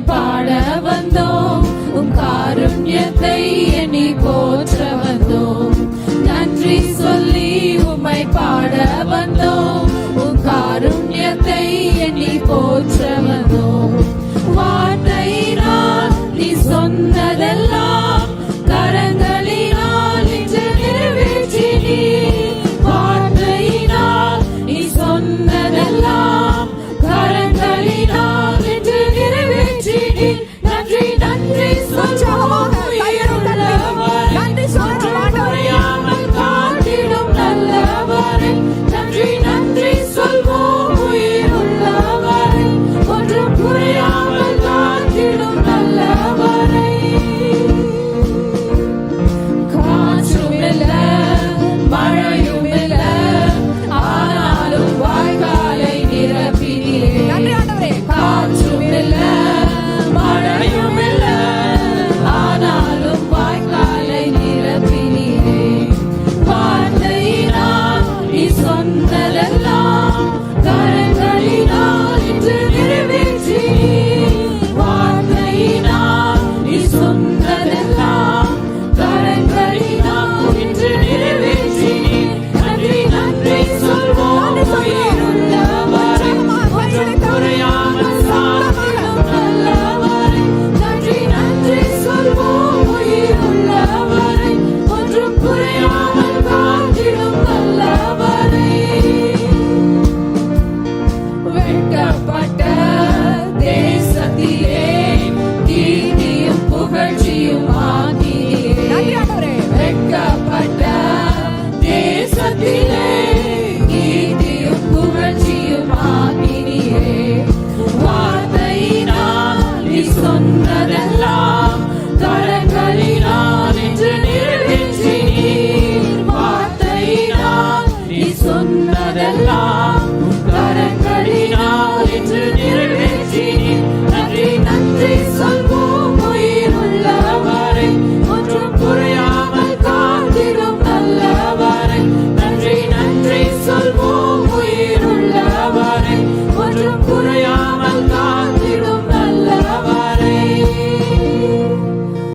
பாட வந்தோம். உம் காருண்யத்தை எண்ணி போற்ற வந்தோம். நன்றி சொல்லி உமை பாட வந்தோம். உம் காருண்யத்தை எண்ணி போற்ற வந்தோம்.